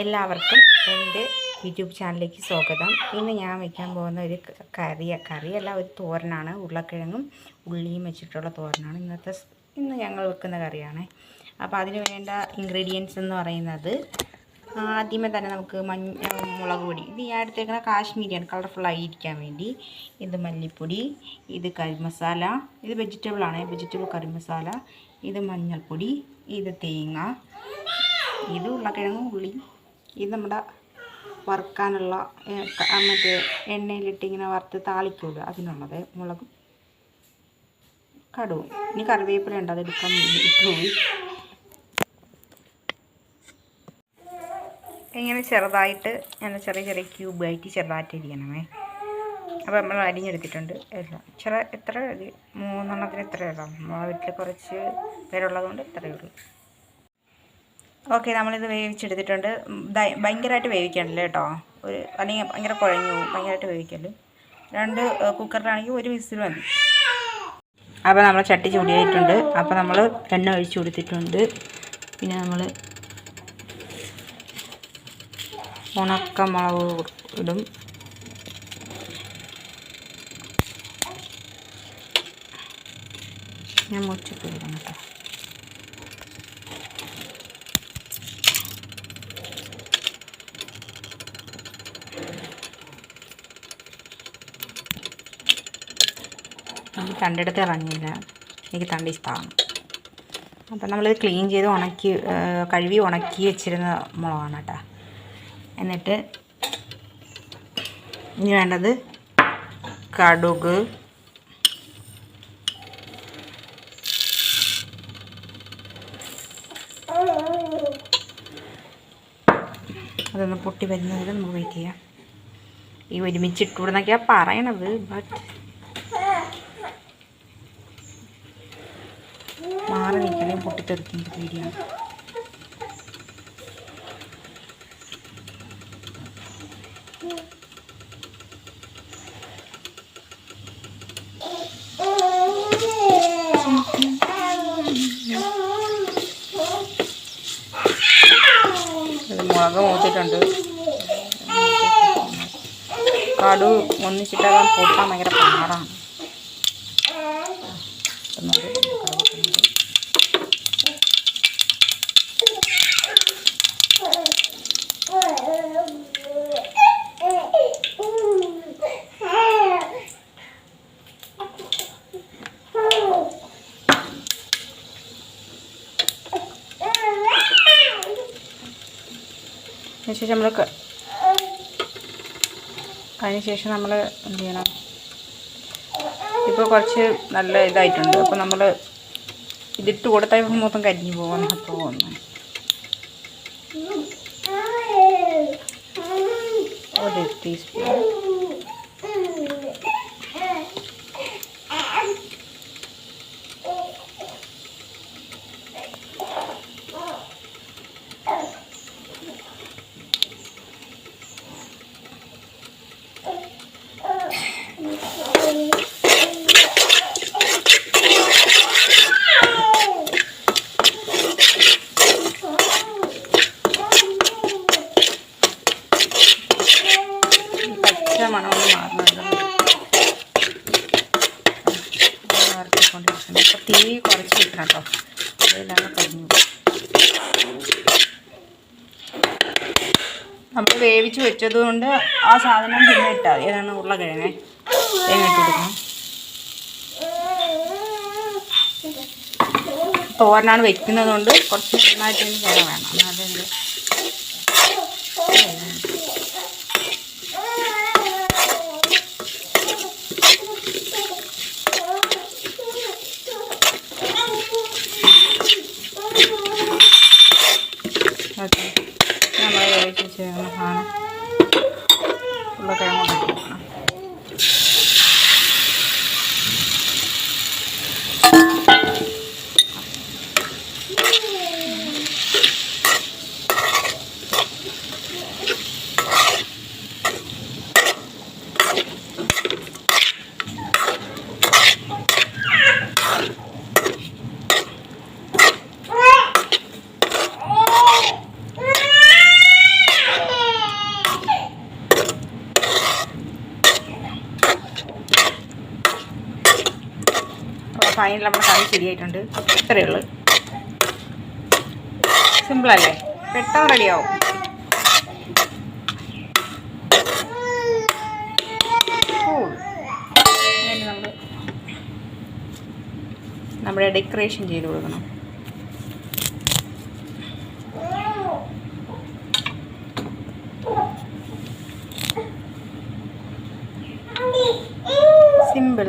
എല്ലാവർക്കും എന്റെ യൂട്യൂബ് ചാനലിലേക്ക് സ്വാഗതം. ഇന്ന് ഞാൻ വയ്ക്കാൻ പോകുന്ന ഒരു കറി കറിയല്ല ഒരു തോരനാണ്. ഉരുളക്കിഴങ്ങും ഉള്ളിയും വെച്ചിട്ടുള്ള തോരനാണ്. ഇന്നത്തെ ഇന്ന് ഞങ്ങൾ വെക്കുന്ന കറിയാണ്. അപ്പോൾ അതിന് വേണ്ട ഇൻഗ്രീഡിയൻസ് എന്ന് പറയുന്നത് ആദ്യമേ തന്നെ നമുക്ക് മഞ്ഞ മുളക് പൊടി. ഇത് ഞാൻ എടുത്തേക്കുന്ന കാശ്മീരിയാണ്. കളർഫുൾ ആയിരിക്കാൻ വേണ്ടി. ഇത് മല്ലിപ്പൊടി ഇത് കറി മസാല ഇത് വെജിറ്റബിളാണ് വെജിറ്റബിൾ കറി മസാല ഇത് മഞ്ഞൾപ്പൊടി ഇത് തേങ്ങ ഇത് ഉരുളക്കിഴങ്ങും ഉള്ളി ഇത് നമ്മുടെ വറുക്കാനുള്ള മറ്റേ എണ്ണയിലിട്ട് ഇങ്ങനെ വറുത്ത് താളിക്കൂല അതിനുള്ളത് മുളകും കടുവും. ഇനി കറിവേപ്പില ഉണ്ട് അതെടുക്കാൻ പോയി. ഇങ്ങനെ ചെറുതായിട്ട് ഞാൻ ചെറിയ ചെറിയ ക്യൂബായിട്ട് ചെറുതായിട്ട് ഇരിക്കണമേ അപ്പോൾ നമ്മൾ അരിഞ്ഞെടുത്തിട്ടുണ്ട് എല്ലാം. ചെറു എത്ര മൂന്നെണ്ണത്തിന് എത്ര ഇടാം നമ്മളെ വീട്ടിൽ കുറച്ച് പേരുള്ളതുകൊണ്ട് ഇത്രയേ ഉള്ളൂ. ഓക്കെ നമ്മളിത് വേവിച്ചെടുത്തിട്ടുണ്ട്. ഭയങ്കരമായിട്ട് വേവിക്കണ്ടല്ലോ കേട്ടോ? ഒരു അല്ലെങ്കിൽ ഭയങ്കര കുഴഞ്ഞു പോകും. ഭയങ്കരമായിട്ട് വേവിക്കൽ രണ്ട് കുക്കറിലാണെങ്കിൽ ഒരു വിസിൽ മതി. അപ്പോൾ നമ്മൾ ചട്ടി ചൂടിയായിട്ടുണ്ട്. അപ്പോൾ നമ്മൾ എണ്ണ ഒഴിച്ചു കൊടുത്തിട്ടുണ്ട്. പിന്നെ നമ്മൾ ഉണക്കമുളക് ഇടും. ഞാൻ മുറിച്ചിട്ട് ഇടാം കേട്ടോ. എനിക്ക് തണ്ടെടുത്ത് ഇറങ്ങിയില്ല. എനിക്ക് തണ്ട് ഇഷ്ടമാണ് അപ്പം നമ്മളിത് ക്ലീൻ ചെയ്ത് ഉണക്കി കഴുകി ഉണക്കി വെച്ചിരുന്ന മുളകാണ് കേട്ടോ. എന്നിട്ട് ഇനി വേണ്ടത് കടുക് അതൊന്ന് പൊട്ടി വരുന്നതിൽ നമുക്ക് വെയിറ്റ് ചെയ്യാം. ഈ ഒരുമിച്ച് ഇട്ടുകൂടുന്നൊക്കെയാണ് പറയണത് ബട്ട് മാറി നിൽക്കണേ പൊട്ടിത്തെറിക്കുന്ന പേടിയാണ് മുളക് മൂത്തിട്ടുണ്ട്. കടു ഒന്നിച്ചിട്ടാകാൻ പൊട്ടാൻ ഭയങ്കര പാടാണ്. അതിനുശേഷം നമ്മൾ അതിനുശേഷം നമ്മൾ എന്ത് ചെയ്യണം? ഇപ്പോൾ കുറച്ച് നല്ല ഇതായിട്ടുണ്ട്. അപ്പോൾ നമ്മൾ ഇതിട്ട് കൊടുത്താൽ മൊത്തം കരിഞ്ഞു പോകുന്ന അപ്പോൾ ഒന്ന് ഒരു ടീസ്പൂൺ പച്ച മണമൊന്ന് മാറണമല്ലോ. വറുത്തിക്കൊണ്ടിരിക്കണം അപ്പോൾ തീ കുറച്ച് കിട്ടണം കേട്ടോ. അതിലാണ് നമ്മൾ വേവിച്ച് വെച്ചത് കൊണ്ട് ആ സാധനം പിന്നെ ഇട്ടാൽ ഏതാണ് ഉരുളക്കിഴങ്ങ് തേങ്ങ ഇട്ട് കൊടുക്കണം. തോരനാണ് വെക്കുന്നത് കൊണ്ട് കുറച്ച് നന്നായിട്ട് വേണം. എന്നാലേ എന്റെ ഓക്കെ നമ്മൾ വേവിച്ച് വെച്ചിരുന്ന സാധനം ഉരുളക്കിഴങ്ങ് കൊണ്ട് ഫൈനൽ നമ്മുടെ കറി ശരിയായിട്ടുണ്ട്. ഇത്രയേ ഉള്ളൂ. സിമ്പിളല്ലേ പെട്ടെന്ന് റെഡിയാവും നമ്മുടെ ഡെക്കറേഷൻ ചെയ്ത് കൊടുക്കണം. സിമ്പിൾ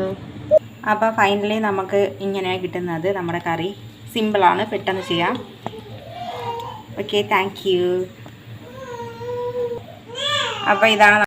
അപ്പോൾ ഫൈനലി നമുക്ക് ഇങ്ങനെയാണ് കിട്ടുന്നത്. നമ്മുടെ കറി സിമ്പിളാണ് പെട്ടെന്ന് ചെയ്യാം. ഓക്കെ താങ്ക് അപ്പോൾ ഇതാണ്